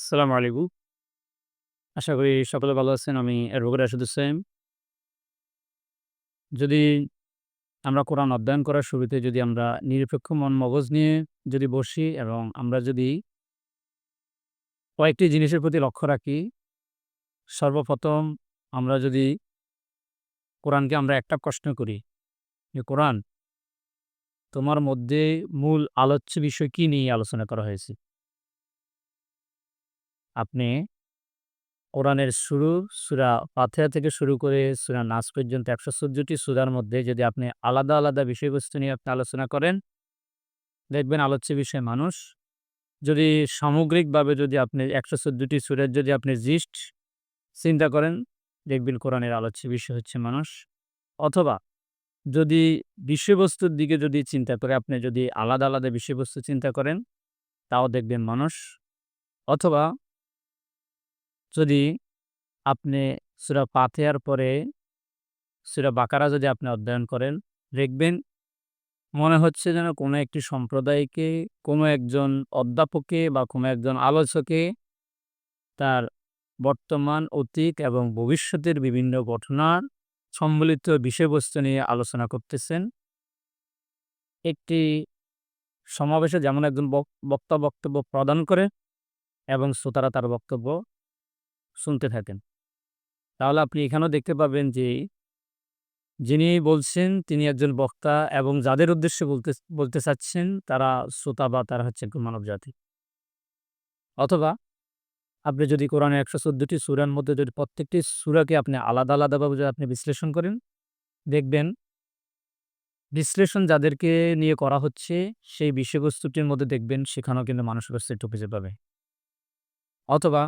আসসালামু আলাইকুম। আশা করি সকলে ভালো আছেন। আমি অ্যাডভোকেট রাশেদ হোসেন। যদি আমরা কোরআন অধ্যয়ন করার শুরুতে যদি আমরা নিরপেক্ষ মন মগজ নিয়ে যদি বসি এবং আমরা যদি কয়েকটি জিনিসের প্রতি লক্ষ্য রাখি। সর্বপ্রথম আমরা যদি কোরআনকে আমরা একটা প্রশ্ন করি যে, "কোরআন" "তোমার মধ্যে মূল আলোচ্য বিষয় কি নিয়ে আলোচনা করা হয়েছে?" আপনি কোরআনের শুরু সূরা ফাতিহা থেকে শুরু করে সুরা নাস পর্যন্ত ১১৪ টি সূরার মধ্যে যদি আপনি আলাদা, আলাদা বিষয়বস্তু নিয়ে আপনি আলোচনা করেন, দেখবেন আলোচ্য বিষয় মানুষ। যদি সামগ্রিকভাবে যদি আপনি ১১৪ টি সুরের যদি আপনি জিস্ট চিন্তা করেন, দেখবেন কোরআনের আলোচ্য বিষয় হচ্ছে মানুষ। অথবা যদি বিষয়বস্তুর দিকে যদি চিন্তা করে আপনি যদি আলাদা, আলাদা বিষয়বস্তু চিন্তা করেন, তাও দেখবেন মানুষ। অথবা যদি আপনি সূরা পাথেয়ার পরে সূরা বাকারা যদি আপনি অধ্যয়ন করেন, দেখবেন মনে হচ্ছে যেন কোনো একটি সম্প্রদায়কে, কোনো একজন অধ্যাপকে বা কোনো একজন আলোচকে তার বর্তমান, অতীত এবং ভবিষ্যতের বিভিন্ন ঘটনার সম্বলিত বিষয়বস্তু নিয়ে আলোচনা করতেছেন। একটি সমাবেশে যেমন একজন বক বক্তা বক্তব্য প্রদান করে এবং শ্রোতারা তার বক্তব্য শুনতে থাকেন। তাহলে আপনি এখানেও দেখতে পাবেন যে যিনি বলছেন তিনি একজন বক্তা এবং যাদের উদ্দেশ্যে বলতে বলতে চাচ্ছেন তারা শ্রোতা বা তারা হচ্ছে একজন মানবজাতি। অথবা আপনি যদি কোরআনের ১১৪ টি সুরার মধ্যে যদি প্রত্যেকটি সূরাকে আপনি আলাদা, আলাদাভাবে যদি আপনি বিশ্লেষণ করেন, দেখবেন বিশ্লেষণ যাদেরকে নিয়ে করা হচ্ছে সেই বিষয়বস্তুটির মধ্যে দেখবেন সেখানেও কিন্তু মানুষের অস্তিত্ব খুঁজে পাবে। অথবা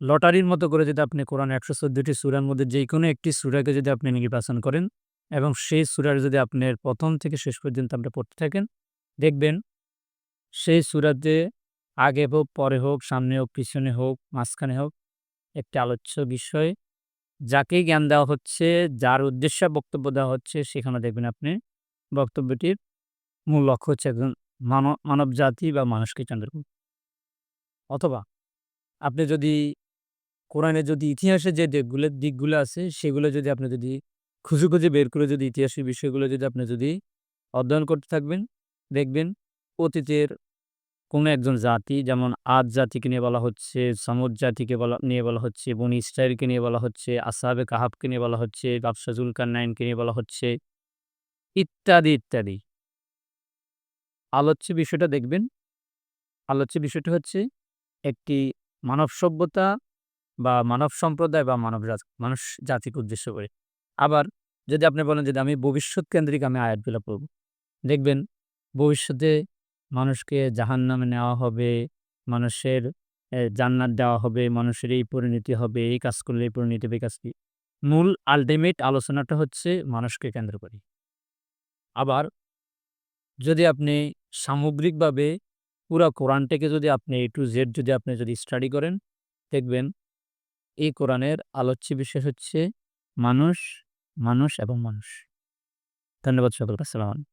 লটারির মতো করে যদি আপনি কোরআনের ১১৪ টি সুরার মধ্যে যে কোনো একটি সূরাকে যদি আপনি নির্বাচন করেন এবং সেই সূরার যদি আপনার প্রথম থেকে শেষ পর্যন্ত আপনি পড়তে থাকেন, দেখবেন সেই সূরাতে আগে হোক, পরে হোক, সামনে হোক, পিছনে হোক, মাঝখানে হোক, একটি আলোচ্য বিষয় যাকেই জ্ঞান দেওয়া হচ্ছে, যার উদ্দেশ্যে বক্তব্য দেওয়া হচ্ছে সেখানে দেখবেন আপনি বক্তব্যটির মূল লক্ষ্য হচ্ছে একজন মানব মানবজাতি বা মানুষকে কেন্দ্র করে। অথবা আপনি যদি কোরআনের যদি ইতিহাসে যে দিকগুলো দিকগুলো আছে সেগুলো যদি আপনি যদি খুঁজে, খুঁজে বের করে যদি ইতিহাসের বিষয়গুলো যদি আপনি যদি অধ্যয়ন করতে থাকবেন, দেখবেন অতীতের কোনো একজন জাতি যেমন আদ জাতিকে নিয়ে বলা হচ্ছে, সামুদ জাতিকে বলা নিয়ে বলা হচ্ছে, বনি ইসরাইলকে নিয়ে বলা হচ্ছে, আসাবে কাহাফকে নিয়ে বলা হচ্ছে, বাদশাহ জুলকারনাইনকে নিয়ে বলা হচ্ছে, ইত্যাদি, ইত্যাদি। আলোচ্য বিষয়টা দেখবেন, আলোচ্য বিষয়টা হচ্ছে একটি মানব সভ্যতা বা মানব সম্প্রদায় বা মানব মানুষ জাতিকে উদ্দেশ্য করে। আবার যদি আপনি বলেন যে আমি ভবিষ্যৎ কেন্দ্রিক আমি আয়াতগুলো পড়ব। দেখবেন ভবিষ্যতে মানুষকে জাহান্নামে নেওয়া হবে, মানুষের এ জান্নাত দেওয়া হবে, মানুষের এই পরিণতি হবে, এই কাজ করলে এই পরিণতি হবে, কাজ কি। মূল আল্টিমেট আলোচনাটা হচ্ছে মানুষকে কেন্দ্র করে। আবার যদি আপনি সামগ্রিকভাবে পুরা কোরআনটাকে যদি আপনি A টু জেড যদি আপনি যদি স্টাডি করেন, দেখবেন এই কোরআনের আলোচ্য বিশ্বাস হচ্ছে মানুষ, মানুষ এবং মানুষ। ধন্যবাদ সকলকে। আসসালামু।